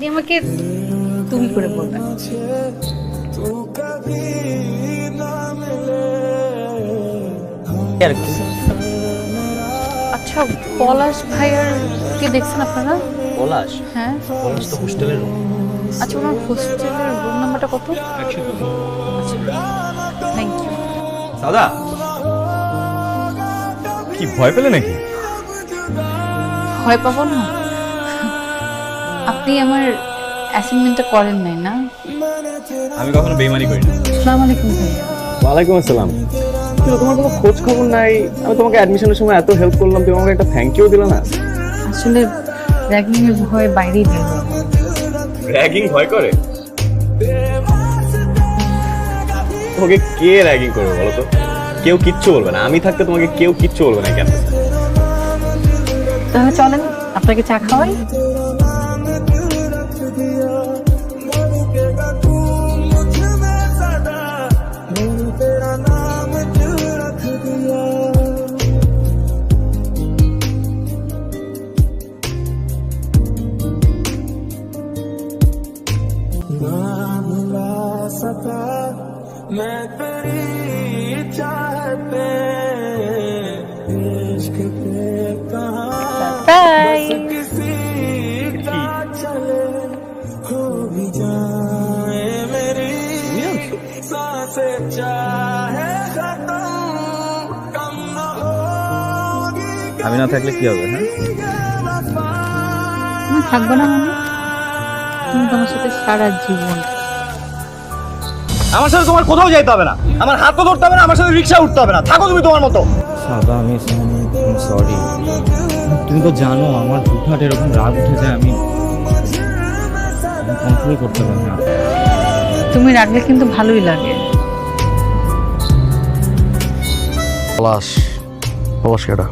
আপনি আমাকে তুমি করে বলবেন। আর কি? আচ্ছা পলাশ ভাইয়ার কে দেখছেন আপনারা? পলাশ? হ্যাঁ। পলাশ তো হোস্টেলের রুম আচ্ছা ওনার হোস্টেলের রুম নাম্বারটা কত? আচ্ছা থ্যাংক ইউ দাদা? কি ভয় পেলে নাকি? ভয় পাবো না? আপনি আমার অ্যাসাইনমেন্টটা করেন নাই না? আমি কখনো বেইমানি করি না আসসালামু আলাইকুম ভাইয়া। ওয়ালাইকুম আসসালাম। কিন্তু তোমার কোনো খোঁজ খবর নাই? আমি তোমাকে অ্যাডমিশনের সময় এত হেল্প করলাম তুমি আমাকে একটা থ্যাংক ইউ দিলে না? আসলে র্যাগিং এর ভয়ে বাইরেই বের র্যাগিং ভয় করে? তোমাকে কে র্যাগিং করবে বলো তো? কেউ কিচ্ছু বলবে না। আমি থাকতে তোমাকে কেউ কিচ্ছু বলবে না কেন তাহলে চলেন আপনাকে চা খাওয়াই। मैं तेरी चाहते इश्क पे कहा বাই किसी का चले हो भी जाए मेरी सांसें चाहे खत्म कम न होगी আমি না থাকলে কি হবে হ্যাঁ তুমি থাকবো না মানে তুমি তোমার সাথে সারা জীবন আমার সাথে তোমার কোথাও যেতে হবে না। আমার হাতও ধরতে হবে না আমার সাথে রিক্সা উঠতে হবে না। থাকো তুমি তোমার মতো। সাদা আমি সরি তুমি তো জানো আমার হুটহাট এরকম রাগ উঠে যায় আমি কন্ট্রোল করতে পারি না। তুমি রাখলে কিন্তু ভালোই লাগে। পলাশ পলাশ কেটা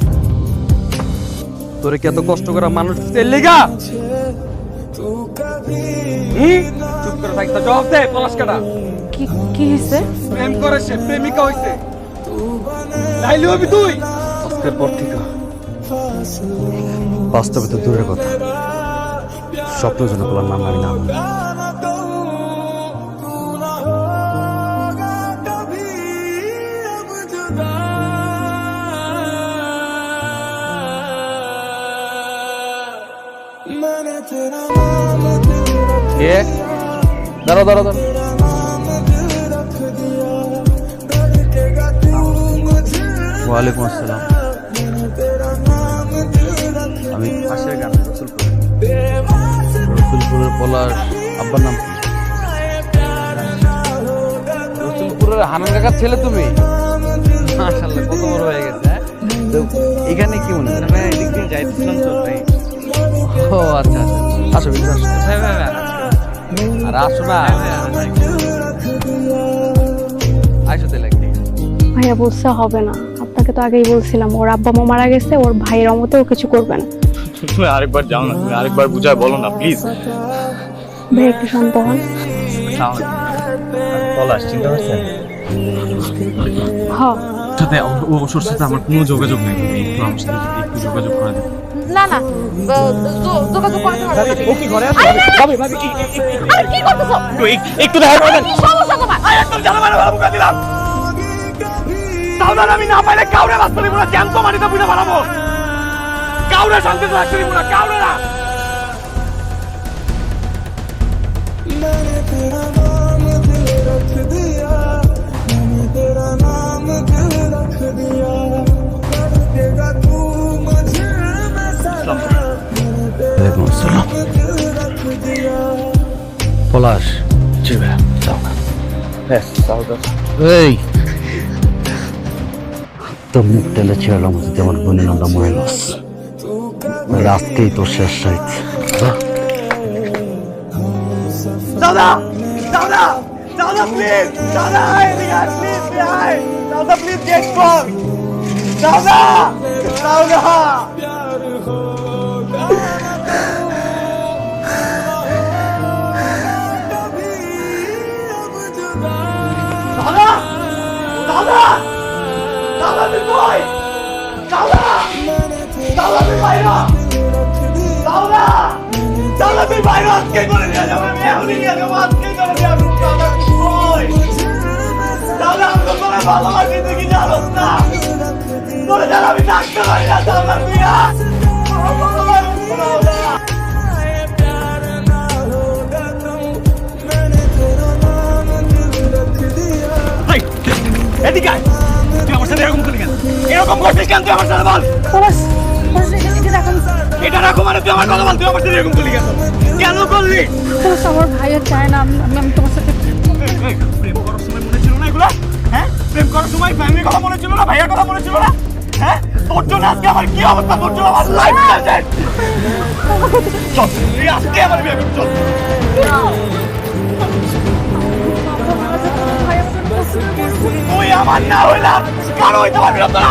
তোরে কি এত কষ্ট করা মানুষ লেগা? চুপ করে থাকতে জবাব দে পলাশ কাটা কি কি হয়েছে প্রেম করে সে প্রেমিকা হইছে। লাইলি হবি তুই? আজকের পর থেকে। বাস্তবে তো দূরের কথা। স্বপ্ন যেন বলার নাম আমি না। দাঁড়া দাঁড়া ওয়ালাইকুম আসসালাম। আমি পাশের গান রসুলপুরের পলার আব্বার নাম কি? রসুলপুরের হানান কাকার ছেলে তুমি? মাশাল্লাহ কত বড় হয়ে গেছে হ্যাঁ? তো এখানে কি মনে হয় হ্যাঁ, এদিক দিয়ে যাইতেছিলাম তো ও আচ্ছা আচ্ছা। আসো আসো। হ্যাঁ, হ্যাঁ আচ্ছা। আর আসো না। আইসো তাহলে ভাইয়া বলছে হবে না। আপনাকে তো আগেই বলছিলাম ওর আব্বা মা মারা গেছে ওর ভাইয়ের অমতেও কিছু করবে না। তুমি আরেকবার যাও না তুমি আরেকবার বুঝায় বলো না প্লিজ ভাই একটু শান্ত হন। পলাশ চিন্তা করছেন? হ। সাথে ওর সাথে আমার কোনো যোগাযোগ নেই। একটু আমার সাথে একটু যোগাযোগ করে দেবে না না। যোগাযোগ করতে পারবে ও কি ঘরে আছে? ভাবি ভাবি কি আরে কি করতেছো? একটু দেখা করে দেন সমস্যা তোমার? একদম জানা মানে ভালো বুঝা দিলাম। সাউদার আমি না পাইলে কাউরে বাস্তবে পুরো জ্ঞান জ্যান্ত মাটিতে বুঝে বানাবো কাউরে শান্তিতে রাখতে দিব না কাউরে না। আসসালাম ওয়ালাইকুম আসসালাম। পলাশ। জি ভাই যাও। না এই। তোর মুখ তেলে ছেড়লাম যদি আমার বোনের নামটা মনে নস আজকেই তোর শেষ সাইজ দাদা দাদা দাদা প্লিজ দাদা প্লিজ দাদা প্লিজ দাদা! দাদা দাদা দাদা তুই কই দাদা দাদা তুই বাইরা দাদা দাদা তুই বাইরা আজকে করে নিয়ে যাব আমি আজকে করে নিয়ে দাদা আমি তো তোমার ভালোবাসি তুই কি জানোস না তোরে জান আমি থাকতে পারি না দাদা আমার ভালোবাসি এদিকে তুই আমার সাথে এরকম করলি কেন এরকম করছিস কেন তুই আমার সাথে বল এটা রাখো মানে তুই আমার কথা বল তুই আমার সাথে এরকম করলি কেন কেন করলি আমার ভাইয়ের চায় না আমি তোমার সাথে প্রেম ফ্যামিলির কথা মনে ছিল না, ভাইয়ার কথা মনে ছিল না? হ্যাঁ? আজকে আমার কি অবস্থা তোর আমার লাইফ আজকে আমার আমার না হইলাম কারও হইতে পারবি না